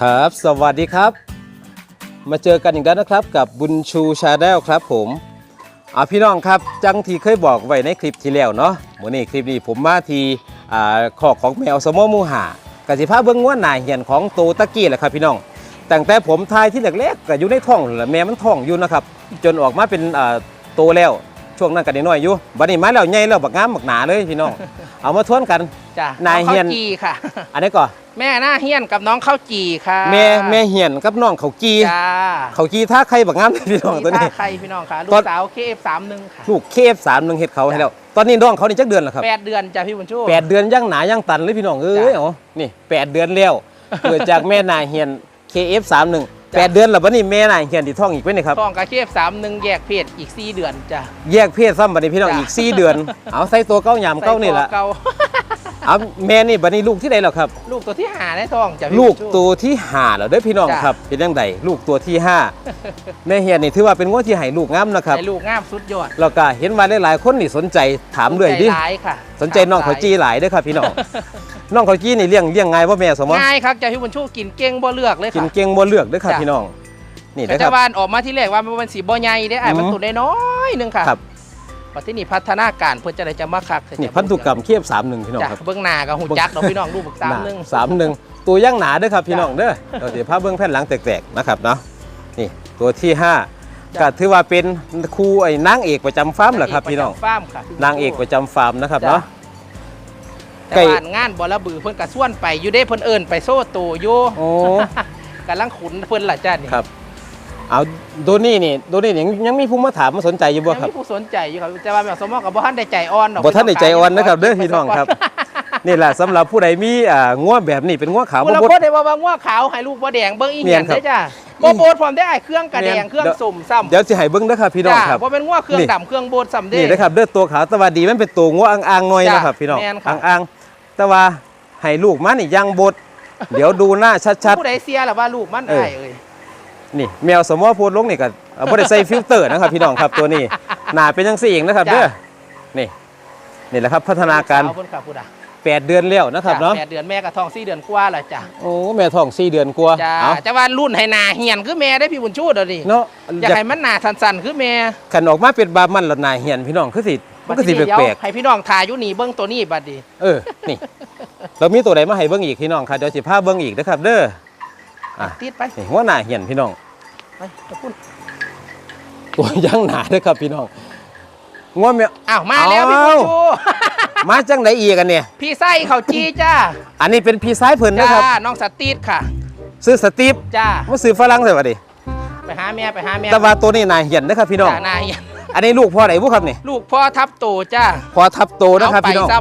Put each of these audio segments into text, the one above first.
ครับ สวัสดีครับ มาเจอกันอีกแล้วนะครับกับบุญชูชาแนลครับผมอ่าพี่น้องครับจังที่เคยบอกไว้ในคลิปที่แล้วเนาะวันนี้คลิปนี้ผมมาที่อ่าคอกของแมวสมอมูหากสิพาเบิ้องว่าหนาเหียนของโตตะกี้แหละครับพี่น้องตั้งแต่ผมทายที่แรกๆก็อยู่ในท้องแหละแม่มันท้องอยู่นะครับจนออกมาเป็นอ่าโตแล้ว ช่วงนั้นก็น้อยๆอยู่บัดนี้มาแล้วใหญ่แล้วบักงามบักหนาเลยพี่น้องเอามาทวนกันจ้ะนายเฮียนองข้วจีค่ะ อันนี้ก่อนแม่หน้าเฮียนกับน้องข้าวจีค่ะแม่แม่เหียนกับน้องเขากีจ้าเขากีท่าใครบักงามพี่น้องตัวนี้ใครพี่น้องค่ะลูตอกนสาวเคฟสามหนึ่งค่ะลูกเคฟสามหนึ่งเฮ็ดเขาให้แล้วตอนนี้น้องเขานี่จักเดือนแล้วครับแปดเดือนจ้ะพี่บุญชูแปดเดือนยังหนายังตันเลยพี่น้องเอ้ยจ้ะเอานี่แปดเดือนแล้วเกิดจากแม่นายเฮียน KF 3 1จ้ะ แปดเดือนแล้วบัดนี้แม่นายเฮียนที่ท้องอีกเป็นนี่ครับท้องกับเคฟสามหนึ่งแยกเพศอีกสี่เดือนจ้ะแยกเพศซ้ำบัดนี้พี่น้องจ้ะอีก4เดือน เอาใส่ตัวเก้าหยามเก้านี่ละใส่คอเก่าเอาแม่นี่บัดนี้ลูกที่ใดแล้วครับ ลูกตัวที่หาในท้องจ้ะพี่ลูกบุญชูตัวที่ห้าแล้วเด้อพี่น้องจ้ะครับ เป็นยังไงลูกตัวที่ห้าแม่เฮียนนี่ถือว่าเป็นงวดที่ให้ลูกงามนะครับให้ลูกงามสุดยอดแล้วก็เห็นว่าหลายๆคนนี่สนใจถามเลยดิใจร้ายค่ะสนใจน้องเขาจี้หลายเด้อครับพี่น้อง น้องเขาจี้นี่เลี้ยงเลี้ยงง่ายว่าแม่สมมติง่ายครับจ้ะพี่บุญชูกินเก่งบ่เลือกเลยกินค่ะเก่งบ่เลือกเด้อครับจ้ะพี่น้องนี่แต่เด้อคจะรับวานออกมาที่แรกว่ามันเป็นสีบ่ใหญ่ได้ไอ้ายมันอืมตุ่นได้น้อยๆนึงค่ะครับปัจจุบันพัฒนาการเพื่อจะได้จะมาคักนี่พันธุกรรมเคียบสามหนึ่งพี่น้องจ้ะครับเบื้องหน้ากับหูจักเราะพี่น้องรูปบึกสามหนึงสามหนึ่งตัวย่างหนาเด้อครับพี่จ้ะน้องเด้อเราเดี๋ยวพาเบื้องแผ่นหลังแตกๆนะครับเนาะนี่ตัวที่ห้าจ้ะก็ถือว่าเป็นครูไอ้นางเอกประจำฟาร์มแหละครับพี่น้องฟาร์มค่ะนางเอกประจำฟาร์มนะครับจ้ะเนาะ แต่ไก่ ว่างานบอระบือเพิ่นกระส่วนไปอยู่ได้เพิ่นเอิญไปโซ่โตอยู่โอ้ กำลังขุนเพิ่นล่ะจ้านี่ครับ เอาตัวนี้นี่ตัวนี้ยังยังมีผู้มาถามมาสนใจอยู่บ่ยังครับ มีผู้สนใจอยู่ครับแต่ว่าแม่สมองกับบ่ทันได้ใจอ่อนดอกบ่ท่านในใจอ่อนนะครับเด้อพี่น้องครับ นี่แหละสำหรับผู้ใดมีอ่าง่วแบบนี้เป็นง่วขาวผู้บ่ละบด คนได้ว่าว่างัวขาวให้ลูกบ่แดงเบิ่งอีแม่เหียนนครับเด้อจ้าบ่โบดพร้อมได้อ้ายเครื่องกระแดงแม่นเครื่องเดี๋ยวสุ่มซ้ำเดี๋ยวสิให้เบิ่งนะครับพี่น้องจ้าครับบ่เป็นงัวเครื่องนี่ ดำเครื่องโบดซ้ำเด้ นี่นะครับเด้อตัวขาวแตะวันดีมันเป็นตัวง่วอ่างๆหน่อยจ้ะนะครับพี่น้องแม่นครับ อ่างๆ แต่ว่าให้ลูกมันนี่ยังบดเดี๋ยวดูหน้าชัด ผู้ใดเสียล่ะว่าลูกมันเอออ้ายเอ้ยๆ นี่ แมวสมอโพดลงนี่ก็เอาบ่ได้ใส่ฟิลเตอร์นะครับ พี่น้องครับตัวนี้หน้าเป็นจังซี่เองนะครับเด้อนี่นี่แหละครับพัฒนาการ สวเพิ่นค่ะผู้ใด8 เดือนแล้วนะครับเนาะแปดเดือนแม่กับท้องสี่เดือนกว่าแล้วจ้ะโอ้แม่ท้อง4เดือนกว่าจ้าเอาจะว่ารุ่นให้หนาเหียนคือแม่ได้พี่บุญชูเดี๋ยวนี้เนาะอยากให้มันหนาสันๆคือแม่ ขันออกมาเป็นบามันแล้วหน้าเหียนพี่น้องคือสิ มันก็สิบัดนี้แปลเดี๋ยกวให้พี่น้องทายอยู่นี่เบิ้งตัวนี้บัดนี้ๆเออนี่เรามีตัวใดมาให้เบิ่งอีกพี่น้องครับเดี๋ยวสิพาเบิ่งอีกนะครับ เด้ออะติดไปนี่หัวหน้าเหียนพี่น้องไปไปพุ่นตัวย่างหนาเด้อครับพี่น้องง่วงแมวอ้าวมาแล้วพี่อ้าวบุญชูมาจังไดอีกกันเนี่ยพี่ไส้เขาจีจ้าอันนี้เป็นพี่ซ้ายเพิ่นจ้านะครับน้องสตีดค่ะ ซื้อสตีฟจ้ามาซื้อฝรั่งใส่บ่ดิไปหาแม่ไปหาแม่แต่ว่าตัวนี้นายเหียนนะครับพี่น้องจ้าหนาเหียน อันนี้ลูกพ่อไหนบุครับนี่ลูกพ่อทับโตจ้าพอทับโตนะครับเอาไปพี่น้องซ้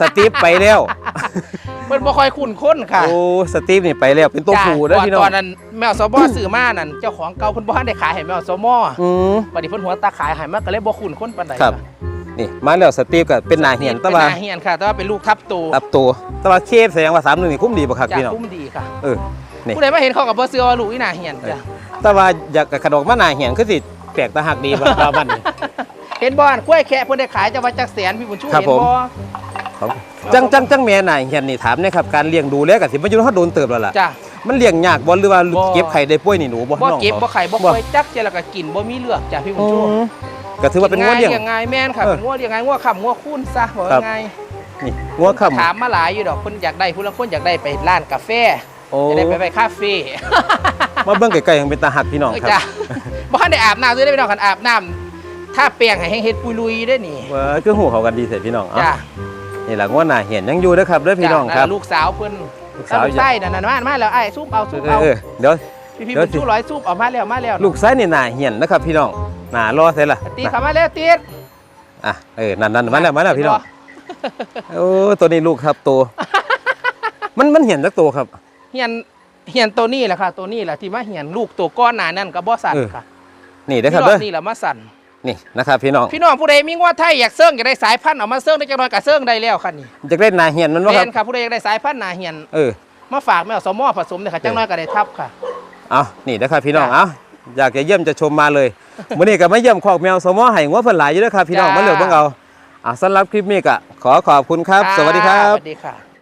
สตีฟไปแล้วำ เพิ่นบ่ค่อยคุ้นค้นค่ะโอ้ สตีฟนี่ไปแล้วเป็นตัวจ้าผู้นะพี่น้องตอนนั้นแมวสมอซื้อมานั่นเจ้าของเก่าเพิ่นบ่ทันได้ขายให้แมวสมออืม บัดนี้เพิ่นหัวตาขายให้มันก็เลยบ่คุ้นค้นปานใดครับ นี่มาแล้วสตีฟก็เป็นนายเหียนแต่เป็นว่านาเฮียนค่ะ แต่ว่าเป็นลูกทับโตทับโตแต่ว่าเคฟแสดงว่า3นึงนี่คุ้มดีบ่ครับจากพี่น้อง คุ้มดีค่ะ เออ นี่ ผู้ใดมาเห็นเขากับบ่เสื้อว่าลูกอีนาเฮียนจ้ะแต่ว่าอยากกระดอกมานายเหียนคือสิ แปลกตาหักดีบ่ครับมันนี่ เห็นบ่อนกล้วยแคะเพิ่นได้ขายจะว่าจักแสนพี่บุญชูครับเห็นผม บ่ครับจังจังจังแม่นายเหียนนี่ถามนะครับการเลี้ยงดูแลก็สิมันอยู่เฮาโดนเติบแล้วล่ะ จ้ะ มันเลี้ยงยากบ่หรือว่าบ่ เก็บไข่ได้ป่วยนี่หนูบ่บ่น้องเก็บขาบ่ไข่บ่บ่ค่อยจักเจแล้วก็กินบ่มีเลือกจ้ะพี่บุญอืชูมก็ถือว่าเป็นงัวเลี้ยงง่ายๆแม่นค่ะเออเป็นงัวเลี้ยงง่ายงัวค่ำงัวคูนซะบอกครับ ง่ายนี่งัวค่ำถามมาหลายอยู่ดอกเพิ่นอยากได้ผู้ละคนอยากได้ไปร้านกาแฟโอ้จะได้ไปไปคาเฟ่มาเบิ่งไกลๆยังเป็นตาหักพี่น้องเออครับจ้ะบ่ ทันได้อาบน้ำด้วยได้พี่น้องกันอาบน้ำถ้าแป้งให้เฮ็ดปุยลุยได้นี่เว้ยคือหูเขากันดีเสร็จพี่น้องเอ้าจ้ะนี่ล่ะงัวหน้าเหียนยังอยู่เด้อครับเด้อพี่น้องครับจ้ะลูกสาวเพิ่นลูกสาสาววลูกไส้นั่นน่ะมามาแล้วไอ้ซุปเอาซุปเอเอาอเออเดี๋ยว พี่พี่เดี๋ยวบุญชูร้อยซุปเอามาแล้วมาแล้วลูกซ้ายนี่หน้าเหียนนะครับ พี่น้องหน้ารอเสร็จละตีเข้ามาแล้วตีดอะเออนั่นๆมาแล้วมาแล้วพี่น้องโอ้ตัวนี้ลูกครับตัว มันมันเหียนจักตัวครับ เฮียนเฮียนตัวนี้แหละค่ะ ตัวนี้แหละที่มาเฮียนลูกตัวก้อนหนานั่นก็บ่สั่นเออค่ะ นี่เด้อครับพี่เด้น้อองนี่แหละมาสั่นนี่นะครับพี่น้องพี่น้องผู้ใดมีงวดไทยอยากเซิ่งอยากได้สายพันธุ์เอามาเซิ่งได้จังน้อยก็เซิ่งได้แล้วค่ะนี่จะเล่นหน้าเหียนมันบ่คแม่รับนค่ะผู้ใดอยากได้สายพันธุ์หนาเฮียนเออมาฝากแม่สมอผสมเลยค่ะจังน้อยก็ได้ทับค่ะเอานี่นะครับพี่น้องจ้ะเอาอยากจะเยี่ยมจะชมมาเลยมื้อนี้ก็มาเยี่ยมคอกแมวสมอไห้งัวเพิ่นหลายอยู่เด้อครับพี่น้องจ้ะมาเลือกเบิ่งเอาอะสำหรับคลิปนี้ก็ขอขอบคุณครับ สวัสดีครับสวัสดีค่ะ